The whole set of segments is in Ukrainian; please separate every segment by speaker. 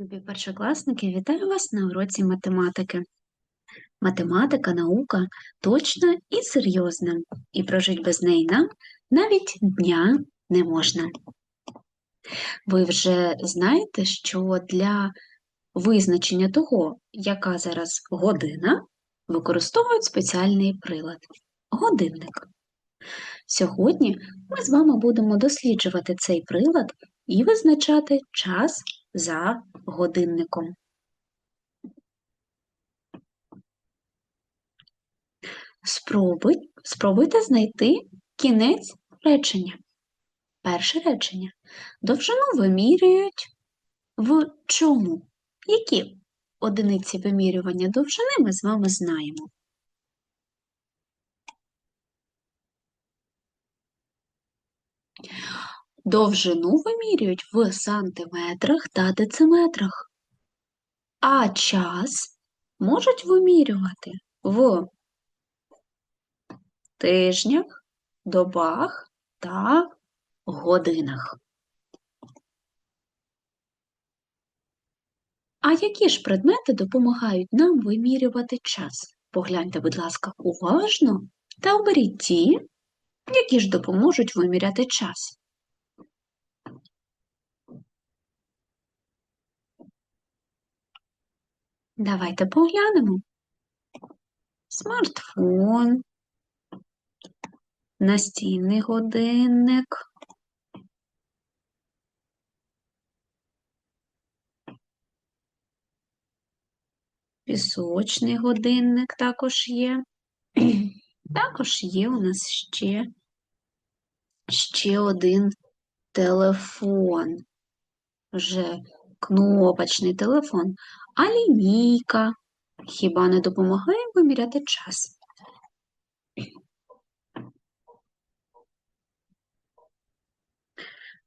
Speaker 1: Любі першокласники, вітаю вас на уроці математики. Математика наука точна і серйозна, і прожить без неї нам навіть дня не можна. Ви вже знаєте, що для визначення того, яка зараз година, використовують спеціальний прилад годинник. Сьогодні ми з вами будемо досліджувати цей прилад і визначати час за годинником. Спробуй, спробуйте знайти кінець речення. Перше речення. Довжину вимірюють в чому? Які одиниці вимірювання довжини ми з вами знаємо? Довжину вимірюють в сантиметрах та дециметрах, а час можуть вимірювати в тижнях, добах та годинах. А які ж предмети допомагають нам вимірювати час? Погляньте, будь ласка, уважно та оберіть ті, які ж допоможуть виміряти час. Давайте поглянемо. Смартфон, настільний годинник, пісочний годинник також є. Також є у нас ще, ще один телефон, вже кнопочний телефон, а лінійка хіба не допомагає виміряти час?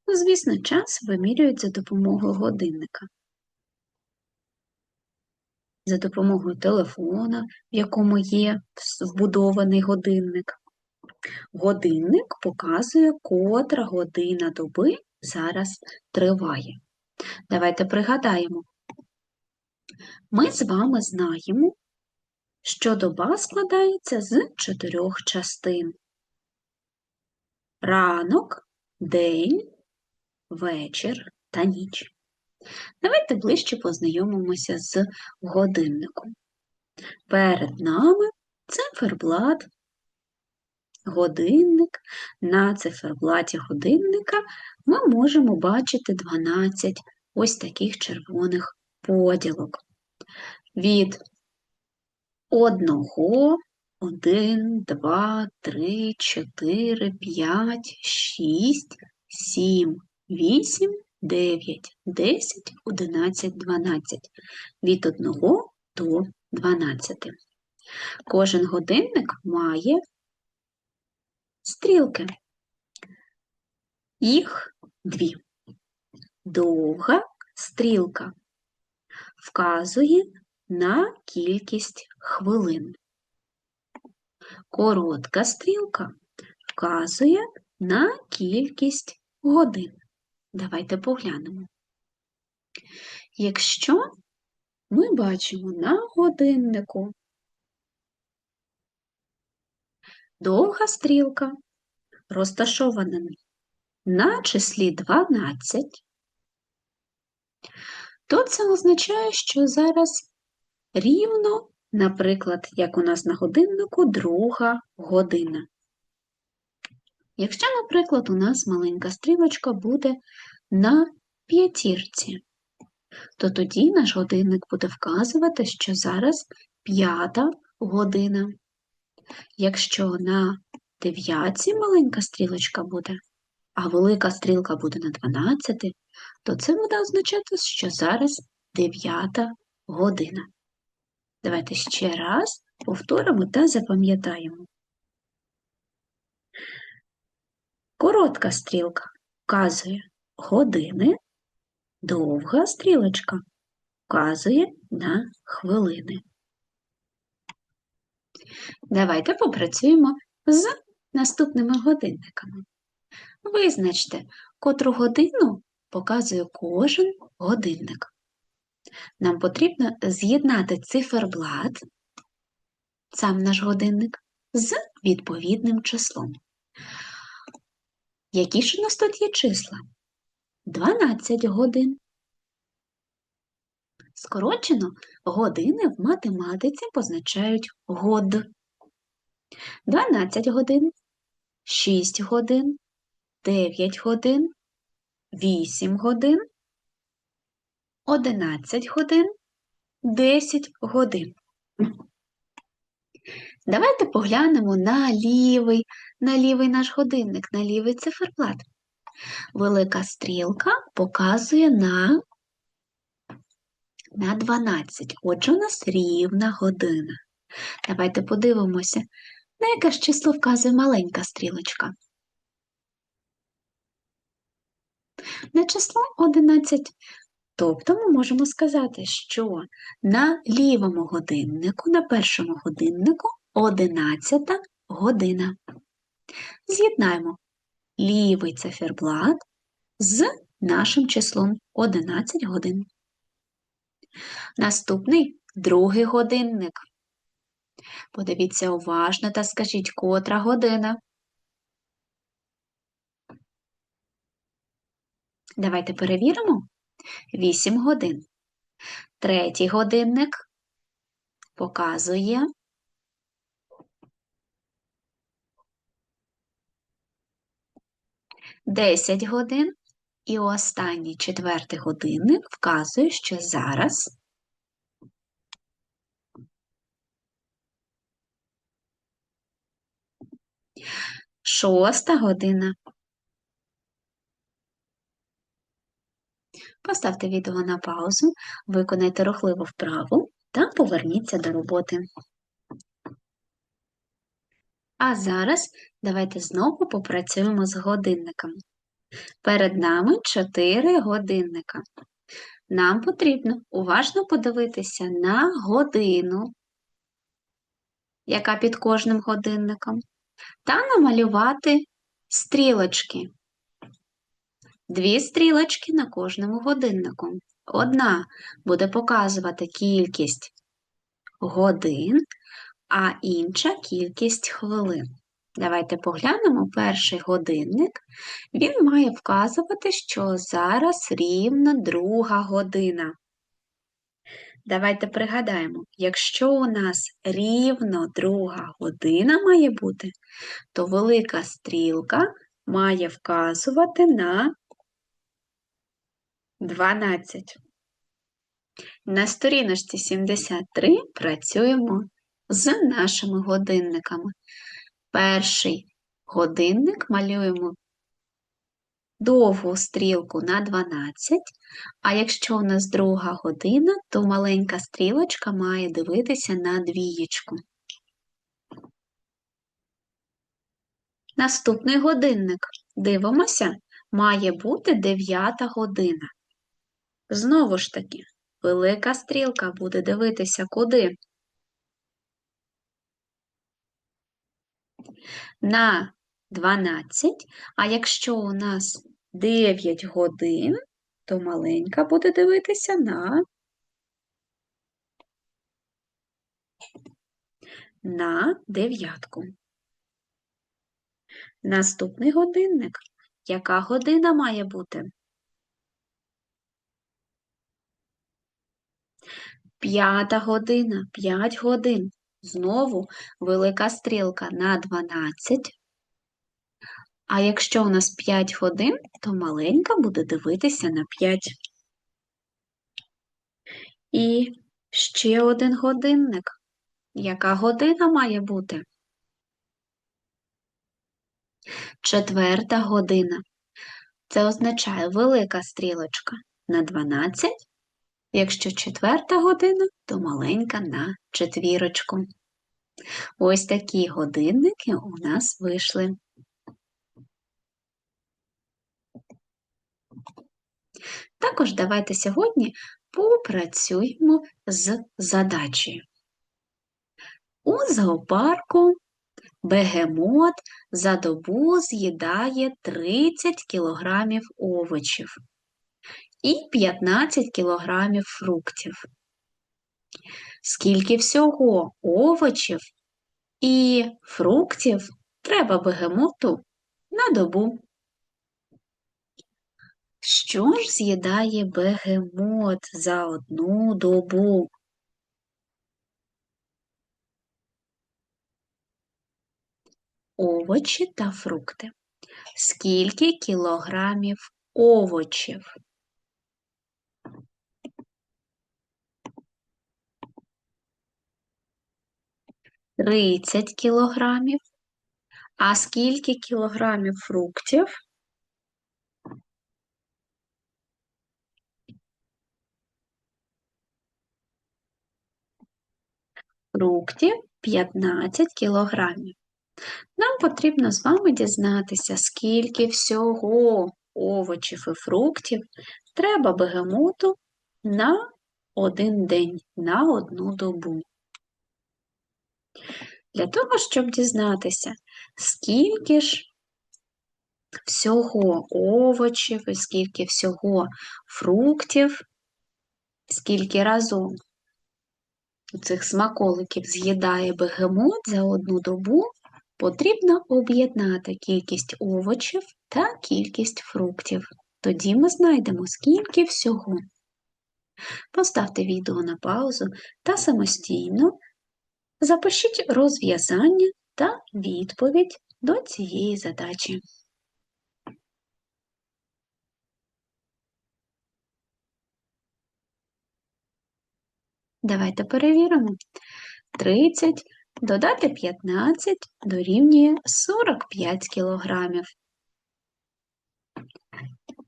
Speaker 1: Ну, звісно, час вимірюють за допомогою годинника. За допомогою телефона, в якому є вбудований годинник. Годинник показує, котра година доби зараз триває. Давайте пригадаємо. Ми з вами знаємо, що доба складається з чотирьох частин. Ранок, день, вечір та ніч. Давайте ближче познайомимося з годинником. Перед нами циферблат, годинник. На циферблаті годинника ми можемо бачити 12 ось таких червоних поділок. Від одного, один, два, три, чотири, п'ять, шість, сім, вісім, дев'ять, десять, одинадцять, дванадцять. Від одного до дванадцяти. Кожен годинник має стрілки. Їх дві. Довга стрілка вказує на кількість хвилин. Коротка стрілка вказує на кількість годин. Давайте поглянемо. Якщо ми бачимо на годиннику довга стрілка розташована на числі 12, то це означає, що зараз рівно, наприклад, як у нас на годиннику, друга година. Якщо, наприклад, у нас маленька стрілочка буде на п'ятірці, то тоді наш годинник буде вказувати, що зараз п'ята година. Якщо на дев'ятці маленька стрілочка буде, а велика стрілка буде на 12, то це буде означати, що зараз 9 година. Давайте ще раз повторимо та запам'ятаємо. Коротка стрілка вказує години, довга стрілочка вказує на хвилини. Давайте попрацюємо з наступними годинниками. Визначте, котру годину показує кожен годинник. Нам потрібно з'єднати циферблат, сам наш годинник, з відповідним числом. Які ж у нас тут є числа? 12 годин. Скорочено години в математиці позначають год. 12 годин, 6 годин, 9 годин, 8 годин, 11 годин, 10 годин. Давайте поглянемо на лівий, на лівий наш годинник, на лівий циферблат. Велика стрілка показує на, на 12. Отже, у нас рівна година. Давайте подивимося, на яке ж число вказує маленька стрілочка. На число 11. Тобто ми можемо сказати, що на лівому годиннику, на першому годиннику 11 година. З'єднаємо лівий циферблат з нашим числом 11 годин. Наступний другий годинник. Подивіться уважно та скажіть, котра година. Давайте перевіримо. 8 годин. Третій годинник показує 10 годин. І останній четвертий годинник вказує, що зараз шоста година. Поставте відео на паузу, виконайте рухливу вправу та поверніться до роботи. А зараз давайте знову попрацюємо з годинниками. Перед нами 4 годинника. Нам потрібно уважно подивитися на годину, яка під кожним годинником, та намалювати стрілочки. Дві стрілочки на кожному годиннику. Одна буде показувати кількість годин, а інша кількість хвилин. Давайте поглянемо перший годинник. Він має вказувати, що зараз рівно друга година. Давайте пригадаємо, якщо у нас рівно друга година має бути, то велика стрілка має вказувати на 12. На сторіночці 73 працюємо з нашими годинниками. Перший годинник малюємо довгу стрілку на 12, а якщо у нас друга година, то маленька стрілочка має дивитися на двієчку. Наступний годинник. Дивимося, має бути 9 година. Знову ж таки, велика стрілка буде дивитися куди? На 12, а якщо у нас 9 годин, то маленька буде дивитися на на дев'ятку. Наступний годинник. Яка година має бути? П'ята година, 5 годин. Знову велика стрілка на 12. А якщо у нас 5 годин, то маленька буде дивитися на 5. І ще один годинник. Яка година має бути? Четверта година. Це означає велика стрілочка на 12. Якщо четверта година, то маленька на четвірочку. Ось такі годинники у нас вийшли. Також давайте сьогодні попрацюємо з задачею. У зоопарку бегемот за добу з'їдає 30 кг овочів. і 15 кілограмів фруктів. Скільки всього овочів і фруктів треба бегемоту на добу? Що ж з'їдає бегемот за одну добу? Овочі та фрукти. Скільки кілограмів овочів? Тридцять кілограмів. А скільки кілограмів фруктів? Фруктів 15 кілограмів. Нам потрібно з вами дізнатися, скільки всього овочів і фруктів треба бегемоту на один день, на одну добу. Для того, щоб дізнатися, скільки ж всього овочів скільки всього фруктів, скільки разом цих смаколиків з'їдає бегемот за одну добу, потрібно об'єднати кількість овочів та кількість фруктів. Тоді ми знайдемо, скільки всього. Поставте відео на паузу та самостійно запишіть розв'язання та відповідь до цієї задачі. Давайте перевіримо. 30 додати 15 дорівнює 45 кілограмів.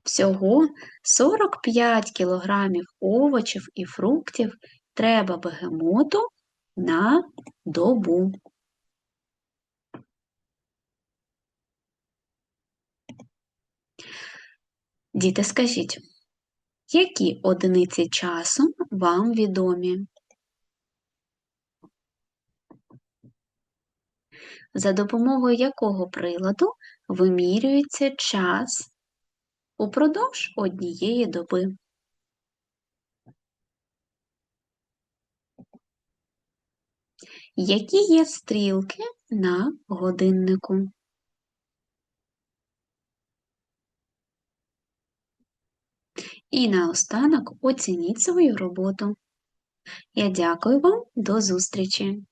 Speaker 1: Всього 45 кілограмів овочів і фруктів треба бегемоту на добу. Діти, скажіть, які одиниці часу вам відомі? За допомогою якого приладу вимірюється час упродовж однієї доби? Які є стрілки на годиннику? І наостанок оцініть свою роботу. Я дякую вам, до зустрічі!